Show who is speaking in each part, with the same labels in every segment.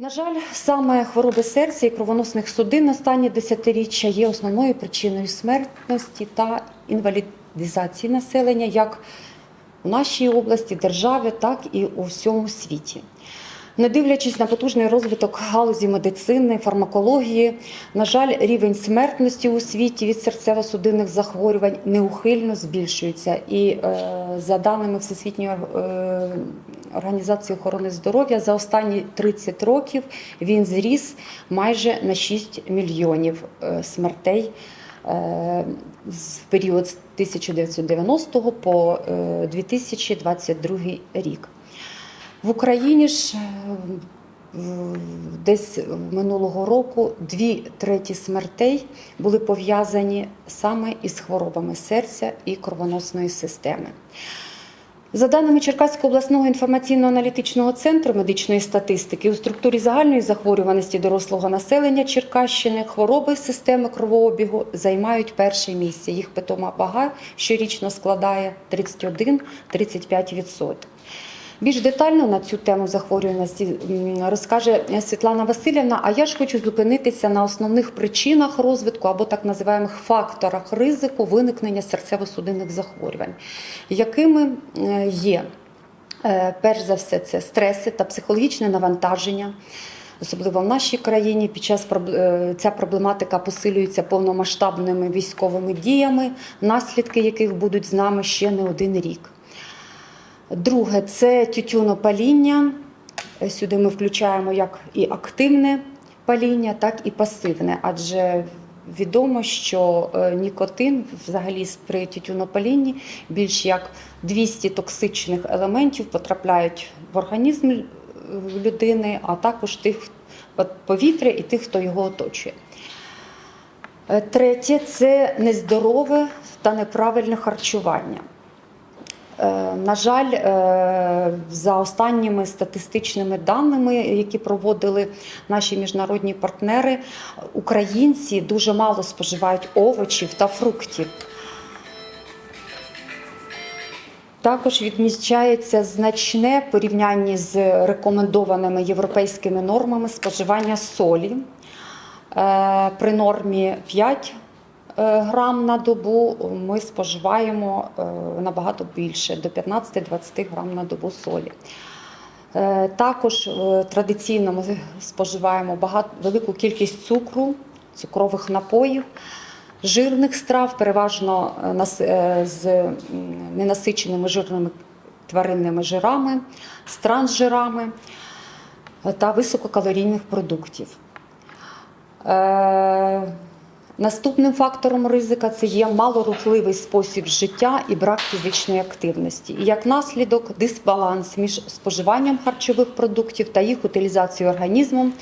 Speaker 1: На жаль, саме хвороби серця і кровоносних судин останні десятиріччя є основною причиною смертності та інвалідизації населення як у нашій області, державі, так і у всьому світі. Не дивлячись на потужний розвиток галузі медицини, фармакології, на жаль, рівень смертності у світі від серцево-судинних захворювань неухильно збільшується. І е, за даними Всесвітньої е, організації охорони здоров'я, за останні 30 років він зріс майже на 6 мільйонів е, смертей е, в період з 1990 по е, 2022 рік. В Україні ж е, десь минулого року дві треті смертей були пов'язані саме із хворобами серця і кровоносної системи. За даними Черкаського обласного інформаційно-аналітичного центру медичної статистики, у структурі загальної захворюваності дорослого населення Черкащини хвороби системи кровообігу займають перше місце. Їх питома вага щорічно складає 31-35%. Більш детально на цю тему захворюваності розкаже Світлана Васильівна. А я ж хочу зупинитися на основних причинах розвитку або так називаємих факторах ризику виникнення серцево-судинних захворювань, якими е, є е, перш за все це стреси та психологічне навантаження. Особливо в нашій країні під час е, ця проблематика посилюється повномасштабними військовими діями, наслідки яких будуть з нами ще не один рік. Друге це тютюнопаління. Сюди ми включаємо як і активне паління, так і пасивне, адже відомо, що е, нікотин взагалі при тютюнопалінні більш як 200 токсичних елементів потрапляють в організм е, людини, а також тих повітря і тих, хто його оточує. Е, Третє це нездорове та неправильне харчування. Е, На жаль, е, за останніми статистичними даними, які проводили наші міжнародні партнери, українці дуже мало споживають овочів та фруктів. Також відмічається значне порівнянні з рекомендованими європейськими нормами споживання солі. Е, При нормі 5 е, грам на добу ми споживаємо е, набагато більше до 15-20 грам на добу солі. Е, Також е, традиційно ми споживаємо багато, велику кількість цукру, цукрових напоїв, жирних страв, переважно е, е, з ненасиченими жирними тваринними жирами, з трансжирами е, та висококалорійних продуктів. Наступним фактором ризика це є малорухливий спосіб життя і брак фізичної активності. І як наслідок дисбаланс між споживанням харчових продуктів та їх утилізацією організмом,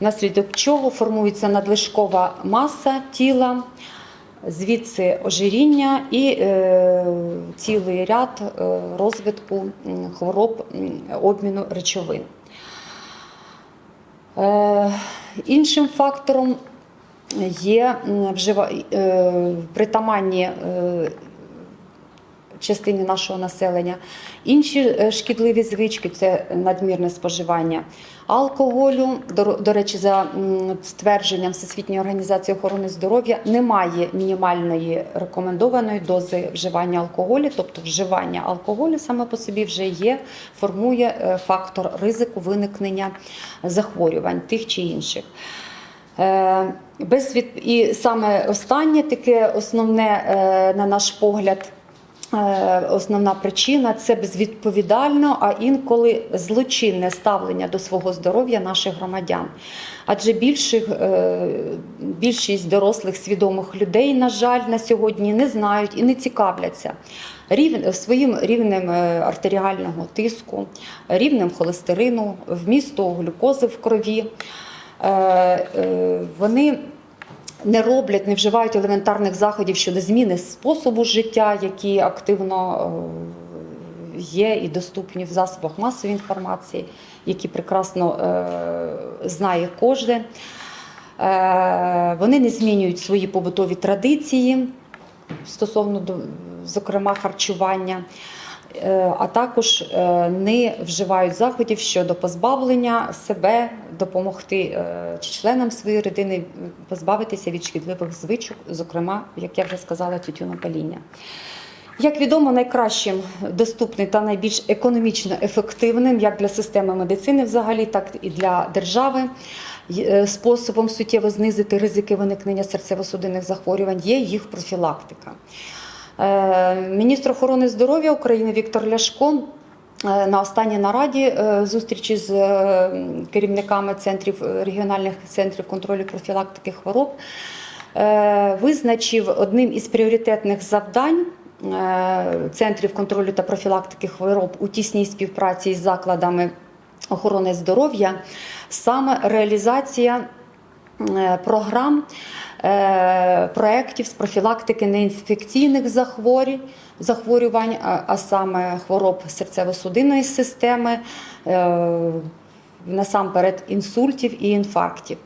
Speaker 1: внаслідок чого формується надлишкова маса тіла, звідси ожиріння і е, цілий ряд е, розвитку хвороб обміну речовин. Е, іншим фактором є вжива... е, притаманні е, частині нашого населення. Інші е, шкідливі звички це надмірне споживання алкоголю. До, до речі, за ствердженням Всесвітньої організації охорони здоров'я немає мінімальної рекомендованої дози вживання алкоголю, тобто вживання алкоголю саме по собі вже є, формує фактор ризику виникнення захворювань тих чи інших. Без від... І саме останнє таке основне, е, на наш погляд, е, основна причина це безвідповідально, а інколи злочинне ставлення до свого здоров'я наших громадян. Адже більших, е, більшість дорослих свідомих людей, на жаль, на сьогодні не знають і не цікавляться рівень, своїм рівнем артеріального тиску, рівнем холестерину, вмісту глюкози в крові. Вони не роблять, не вживають елементарних заходів щодо зміни способу життя, які активно е, є і доступні в засобах масової інформації, які прекрасно е, знає кожен. Е, Вони не змінюють свої побутові традиції стосовно, зокрема, харчування. Е, а також е, не вживають заходів щодо позбавлення себе, допомогти е, членам своєї родини позбавитися від шкідливих звичок, зокрема, як я вже сказала, тютюнопаління. Як відомо, найкращим доступним та найбільш економічно ефективним як для системи медицини, взагалі, так і для держави. Способом суттєво знизити ризики виникнення серцево-судинних захворювань є їх профілактика. Е, Міністр охорони здоров'я України Віктор Ляшко е, на останній нараді е, зустрічі з керівниками центрів регіональних центрів контролю профілактики хвороб визначив одним із пріоритетних завдань. Центрів контролю та профілактики хвороб у тісній співпраці із закладами охорони здоров'я саме реалізація програм проєктів з профілактики неінфекційних захворювань, а саме хвороб серцево-судинної системи, е, насамперед інсультів і інфарктів.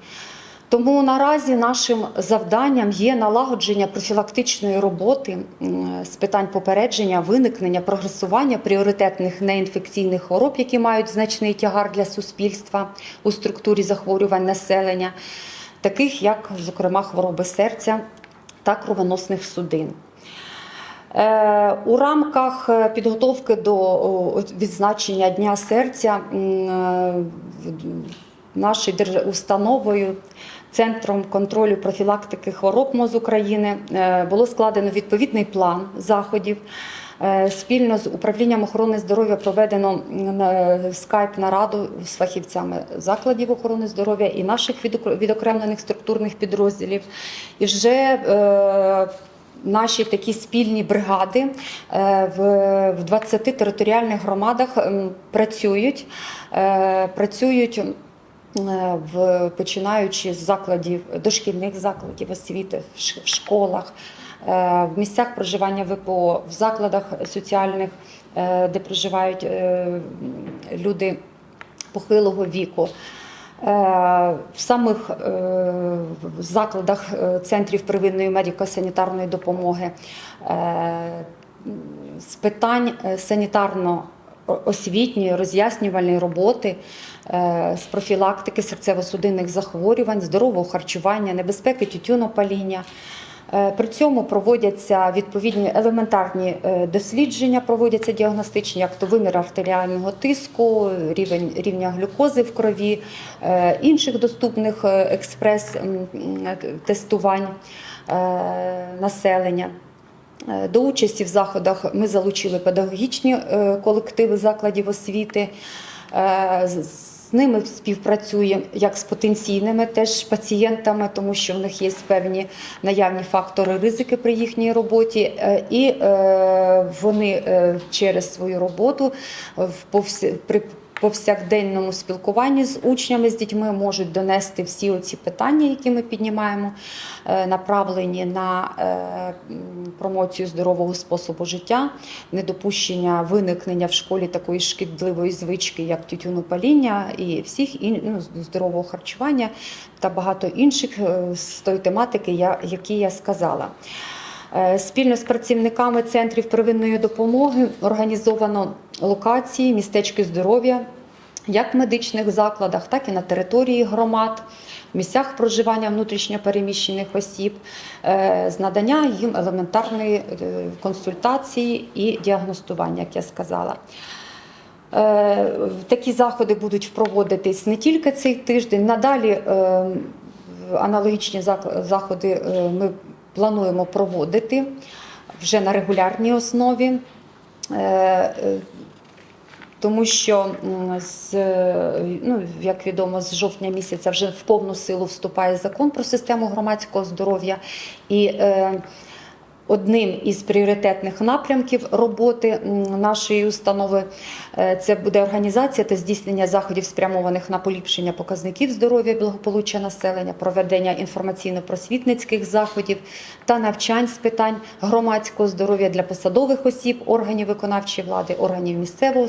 Speaker 1: Тому наразі нашим завданням є налагодження профілактичної роботи з питань попередження, виникнення, прогресування пріоритетних неінфекційних хвороб, які мають значний тягар для суспільства у структурі захворювань населення, таких як, зокрема, хвороби серця та кровоносних судин. Е, У рамках е, підготовки до відзначення Дня серця е, нашою установою, Центром контролю профілактики хвороб МОЗ України було складено відповідний план заходів. Е, Спільно з управлінням охорони здоров'я проведено скайп нараду з фахівцями закладів охорони здоров'я і наших відокр- відокремлених структурних підрозділів. І вже е, Наші такі спільні бригади е, в в 20 територіальних громадах працюють, Е, працюють е, в починаючи з закладів дошкільних закладів освіти, в школах, е, в місцях проживання ВПО, в закладах соціальних, е, де проживають е, люди похилого віку. Е, В самих е, закладах е, центрів первинної медико-санітарної допомоги е, з питань е, санітарно-освітньої роз'яснювальної роботи е, з профілактики серцево-судинних захворювань, здорового харчування, небезпеки тютюнопаління. Е, При цьому проводяться відповідні елементарні е, дослідження, проводяться діагностичні, як то вимір артеріального тиску, рівень рівня глюкози в крові, е, інших доступних експрес-тестувань населення. До участі в заходах ми залучили педагогічні колективи закладів освіти. Ними співпрацюємо як з потенційними теж пацієнтами, тому що в них є певні наявні фактори ризики при їхній роботі, Е, і е, вони е, через свою роботу в при повсякденному спілкуванні з учнями, з дітьми можуть донести всі оці питання, які ми піднімаємо, е, направлені на е, промоцію здорового способу життя, недопущення виникнення в школі такої шкідливої звички, як тютюнопаління, і всіх ін- ну, здорового харчування та багато інших е, з тої тематики, які я сказала. Е, Спільно з працівниками центрів первинної допомоги організовано локації, містечки здоров'я як в медичних закладах, так і на території громад, в місцях проживання внутрішньопереміщених осіб, е, з надання їм елементарної е, консультації і діагностування, як я сказала. Такі заходи будуть проводитись не тільки цей тиждень. Надалі аналогічні заходи ми плануємо проводити вже на регулярній основі. Е, е, Тому що, з, е, ну, як відомо, з жовтня місяця вже в повну силу вступає закон про систему громадського здоров'я. І Одним із пріоритетних напрямків роботи нашої установи це буде організація та здійснення заходів, спрямованих на поліпшення показників здоров'я і благополуччя населення, проведення інформаційно-просвітницьких заходів та навчань з питань громадського здоров'я для посадових осіб, органів виконавчої влади, органів місцевого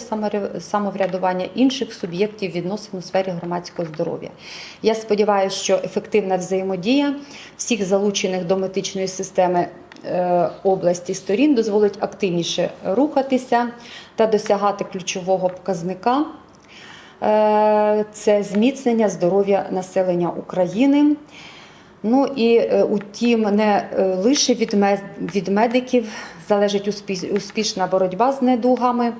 Speaker 1: самоврядування, інших суб'єктів відносин у сфері громадського здоров'я. Я сподіваюся, що ефективна взаємодія всіх залучених до медичної системи е, області сторін дозволить активніше рухатися та досягати ключового показника. Е, Це зміцнення здоров'я населення України. Ну і е, утім, не е, лише від, ме- від медиків залежить успішна боротьба з недугами.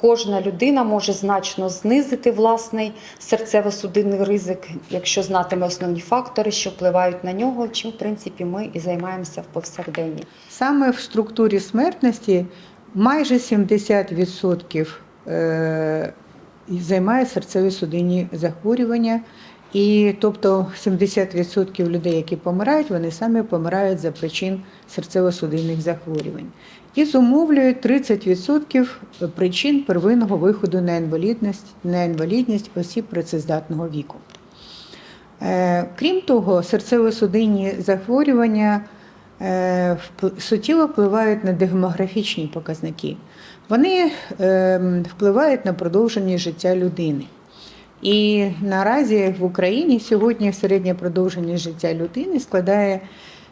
Speaker 1: Кожна людина може значно знизити власний серцево-судинний ризик, якщо знатиме основні фактори, що впливають на нього, чим в принципі ми і займаємося в повсякденні.
Speaker 2: Саме в структурі смертності майже 70% е, займає серцево-судинні захворювання. І тобто 70% людей, які помирають, вони самі помирають за причин серцево-судинних захворювань. І зумовлюють 30% причин первинного виходу на інвалідність, на інвалідність осіб працездатного віку. Е, Крім того, серцево-судинні захворювання суттєво впливають на демографічні показники. Вони е, впливають на продовження життя людини. І наразі в Україні сьогодні середнє продовження життя людини складає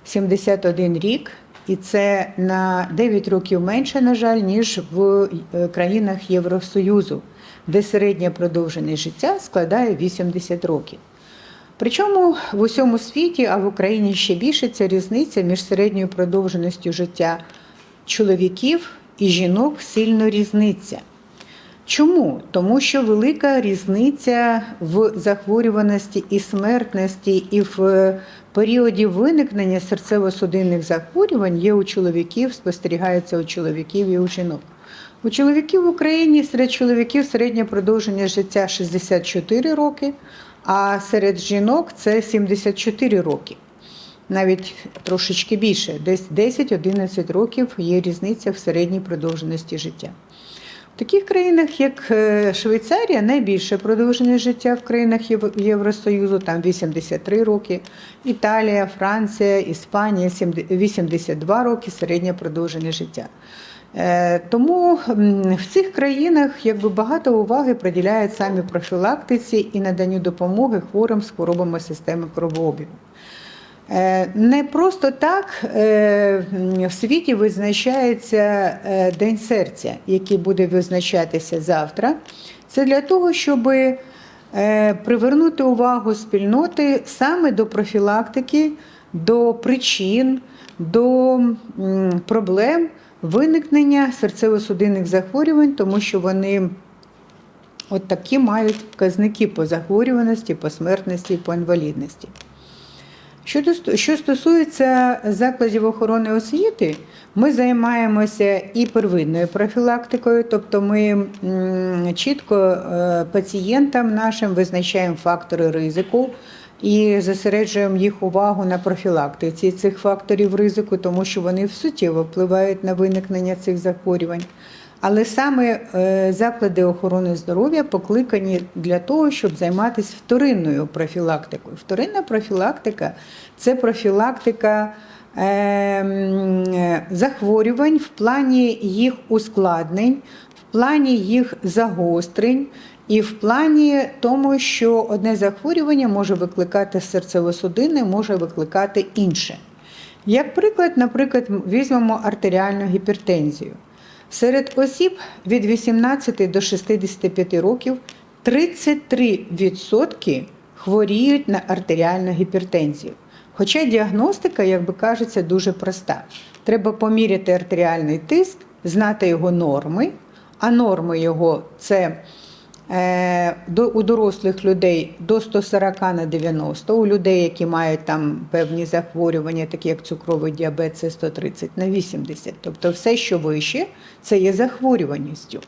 Speaker 2: 71 рік, і це на 9 років менше, на жаль, ніж в е, країнах Євросоюзу, де середнє продовження життя складає 80 років. Причому в усьому світі, а в Україні ще більше, ця різниця між середньою продовженістю життя чоловіків і жінок сильно різниця. Чому? Тому що велика різниця в захворюваності і смертності, і в е, періоді виникнення серцево-судинних захворювань є у чоловіків, спостерігається у чоловіків і у жінок. У чоловіків в Україні серед чоловіків середнє продовження життя 64 роки, а серед жінок це 74 роки. Навіть трошечки більше, десь 10-11 років є різниця в середній продовженості життя. В таких країнах, як е, Швейцарія, найбільше продовження життя в країнах Євросоюзу, там 83 роки, Італія, Франція, Іспанія 82 роки середнє продовження життя. Е, Тому в цих країнах якби багато уваги приділяють самі профілактиці і наданню допомоги хворим з хворобами системи кровообігу. Е, Не просто так е, в світі визначається День серця, який буде визначатися завтра. Це для того, щоб привернути увагу спільноти саме до профілактики, до причин, до проблем виникнення серцево-судинних захворювань, тому що вони от такі мають показники по захворюваності, по смертності, по інвалідності. Що стосується закладів охорони освіти, ми займаємося і первинною профілактикою, тобто ми чітко е, пацієнтам нашим визначаємо фактори ризику і зосереджуємо їх увагу на профілактиці цих факторів ризику, тому що вони суттєво впливають на виникнення цих захворювань. Але саме е, заклади охорони здоров'я покликані для того, щоб займатися вторинною профілактикою. Вторинна профілактика це профілактика е, е, захворювань в плані їх ускладнень, в плані їх загострень. І в плані тому, що одне захворювання може викликати серцево-судинне, може викликати інше. Як приклад, наприклад, візьмемо артеріальну гіпертензію. Серед осіб від 18 до 65 років 33% хворіють на артеріальну гіпертензію. Хоча діагностика, як би кажеться, дуже проста. Треба поміряти артеріальний тиск, знати його норми, а норми його це до, у дорослих людей до 140 на 90, у людей, які мають там певні захворювання, такі як цукровий діабет, це 130 на 80. Тобто все, що вище, це є захворюваністю.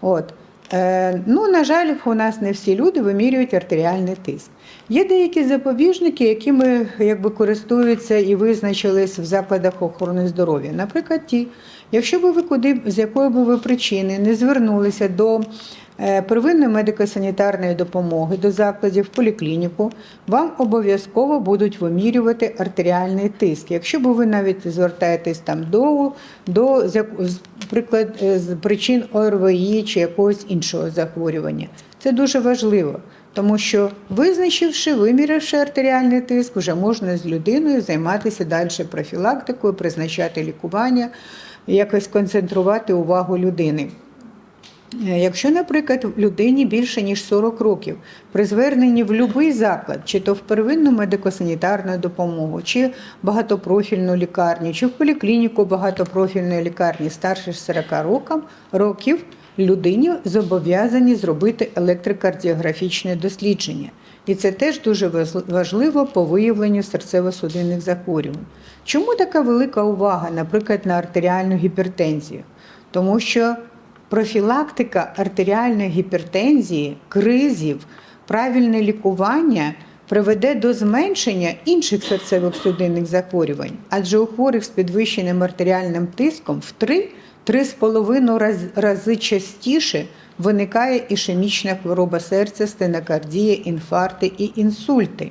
Speaker 2: От. Е, ну, на жаль, у нас не всі люди вимірюють артеріальний тиск. Є деякі запобіжники, якими якби користуються і визначились в закладах охорони здоров'я. Наприклад, ті, якщо б ви куди з якої б ви причини не звернулися до е, первинної медико-санітарної допомоги, до закладів в поліклініку, вам обов'язково будуть вимірювати артеріальний тиск. Якщо ви навіть звертаєтесь там до, до приклад е, з причин ОРВІ чи якогось іншого захворювання. Це дуже важливо, Тому що визначивши, виміривши артеріальний тиск, вже можна з людиною займатися далі профілактикою, призначати лікування, якось концентрувати увагу людини. Е, Якщо, наприклад, людині більше ніж 40 років, при зверненні в будь-який заклад, чи то в первинну медико-санітарну допомогу, чи багатопрофільну лікарню, чи в поліклініку багатопрофільної лікарні старше 40 років, людині зобов'язані зробити електрокардіографічне дослідження. І це теж дуже важливо по виявленню серцево-судинних захворювань. Чому така велика увага, наприклад, на артеріальну гіпертензію? Тому що профілактика артеріальної гіпертензії, кризів, правильне лікування приведе до зменшення інших серцевих судинних захворювань, адже у хворих з підвищеним артеріальним тиском в 3-3,5 раз, рази частіше виникає ішемічна хвороба серця, стенокардія, інфаркти і інсульти.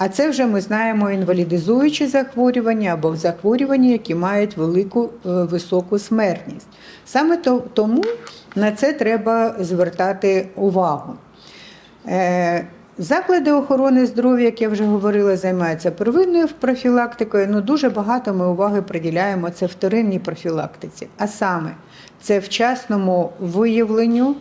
Speaker 2: А це вже ми знаємо інвалідизуючі захворювання або захворювання, які мають велику е, високу смертність. Саме тому на це треба звертати увагу. Е, Заклади охорони здоров'я, як я вже говорила, займаються первинною профілактикою. Ну дуже багато ми уваги приділяємо це вторинній профілактиці, а саме це вчасному виявленню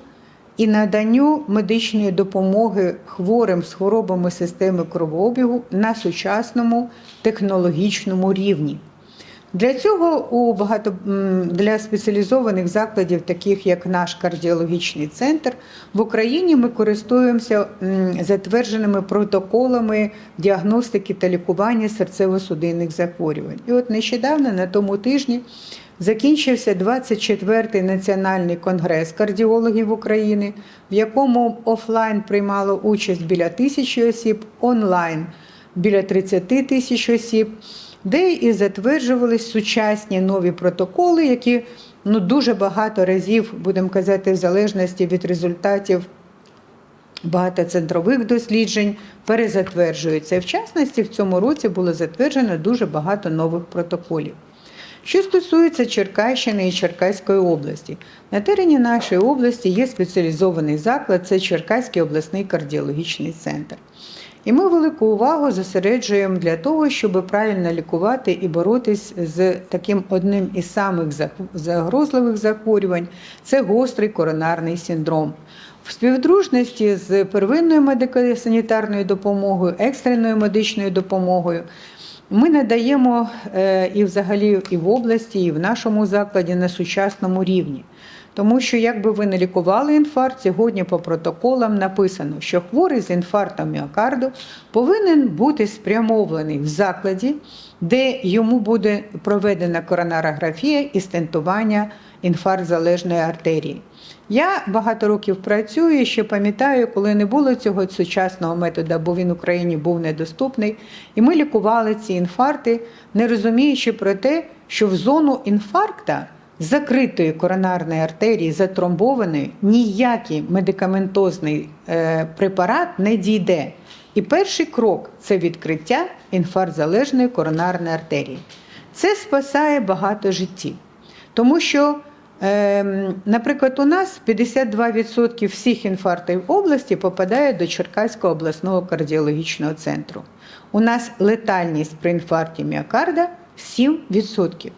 Speaker 2: і наданню медичної допомоги хворим з хворобами системи кровообігу на сучасному технологічному рівні. Для цього у багато для спеціалізованих закладів, таких як наш кардіологічний центр, в Україні ми користуємося затвердженими протоколами діагностики та лікування серцево-судинних захворювань. І от нещодавно на тому тижні закінчився 24-й національний конгрес кардіологів України, в якому офлайн приймало участь біля тисячі осіб, онлайн біля 30 тисяч осіб де і затверджувались сучасні нові протоколи, які ну, дуже багато разів, будемо казати, в залежності від результатів багатоцентрових досліджень перезатверджуються. І в частності в цьому році було затверджено дуже багато нових протоколів. Що стосується Черкащини і Черкаської області, на терені нашої області є спеціалізований заклад, це Черкаський обласний кардіологічний центр. І ми велику увагу зосереджуємо для того, щоб правильно лікувати і боротись з таким одним із самих загрозливих захворювань це гострий коронарний синдром. В співдружності з первинною медико-санітарною допомогою, екстреною медичною допомогою ми надаємо е, і взагалі і в області, і в нашому закладі на сучасному рівні. Тому що, якби ви не лікували інфаркт, сьогодні по протоколам написано, що хворий з інфарктом міокарду повинен бути спрямований в закладі, де йому буде проведена коронарографія і стентування інфаркт залежної артерії. Я багато років працюю, ще пам'ятаю, коли не було цього сучасного методу, бо він в Україні був недоступний. І ми лікували ці інфаркти, не розуміючи про те, що в зону інфаркта закритої коронарної артерії, затромбованої, ніякий медикаментозний е, препарат не дійде. І перший крок це відкриття інфаркт-залежної коронарної артерії. Це спасає багато життів. Тому що, наприклад, у нас 52% всіх інфарктів області попадає до Черкаського обласного кардіологічного центру. У нас летальність при інфаркті міокарда 7%.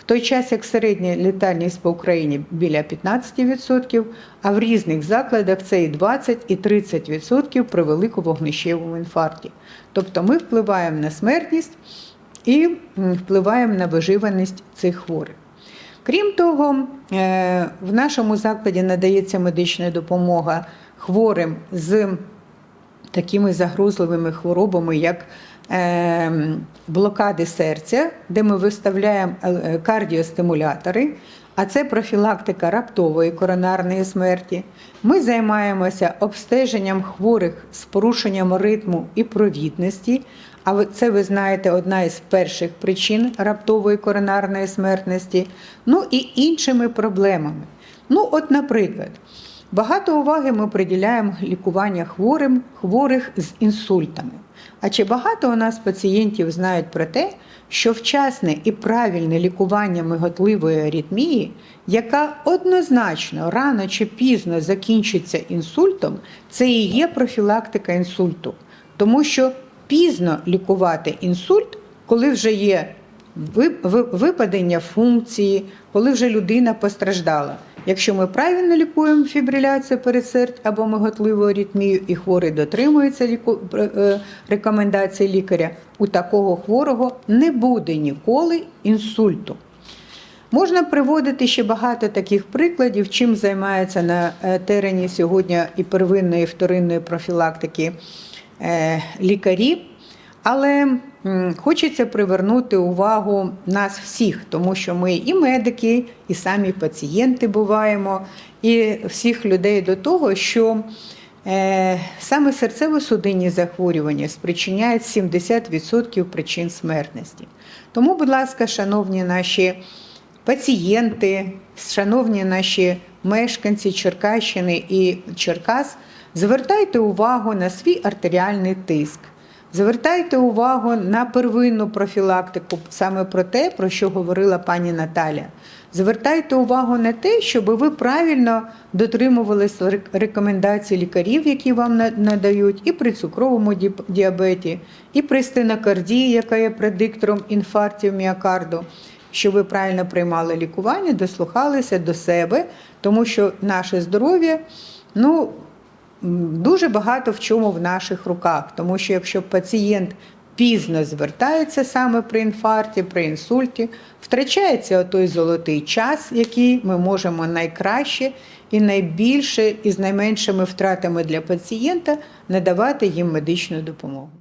Speaker 2: В той час, як середня летальність по Україні біля 15%, а в різних закладах це і 20, і 30% при великовогнищевому інфаркті. Тобто ми впливаємо на смертність і впливаємо на виживаність цих хворих. Крім того, е, в нашому закладі надається медична допомога хворим з такими загрозливими хворобами, як е, блокади серця, де ми виставляємо е, кардіостимулятори, а це профілактика раптової коронарної смерті. Ми займаємося обстеженням хворих з порушенням ритму і провідності. А це ви знаєте одна із перших причин раптової коронарної смертності, ну і іншими проблемами. Ну, от, наприклад, багато уваги ми приділяємо лікуванню хворим, хворих з інсультами. А чи багато у нас пацієнтів знають про те, що вчасне і правильне лікування миготливої аритмії, яка однозначно рано чи пізно закінчиться інсультом, це і є профілактика інсульту. Тому що пізно лікувати інсульт, коли вже є ви- ви- випадення функції, коли вже людина постраждала. Якщо ми правильно лікуємо фібриляцію передсердь або миготливу аритмію, і хворий дотримується ліку... е, рекомендацій лікаря, у такого хворого не буде ніколи інсульту. Можна приводити ще багато таких прикладів, чим займаються на е, терені сьогодні і первинної, і вторинної профілактики е, лікарі. Але хочеться привернути увагу нас всіх, тому що ми і медики, і самі пацієнти буваємо, і всіх людей до того, що е, саме серцево-судинні захворювання спричиняють 70% причин смертності. Тому, будь ласка, шановні наші пацієнти, шановні наші мешканці Черкащини і Черкас, звертайте увагу на свій артеріальний тиск. Звертайте увагу на первинну профілактику, саме про те, про що говорила пані Наталя. Звертайте увагу на те, щоб ви правильно дотримувалися рекомендацій лікарів, які вам надають, і при цукровому діабеті, і при стенокардії, яка є предиктором інфарктів міокарду, щоб ви правильно приймали лікування, дослухалися до себе, тому що наше здоров'я, ну, Дуже багато в чому в наших руках, тому що якщо пацієнт пізно звертається саме при інфаркті, при інсульті, втрачається той золотий час, який ми можемо найкраще і найбільше і з найменшими втратами для пацієнта надавати їм медичну допомогу.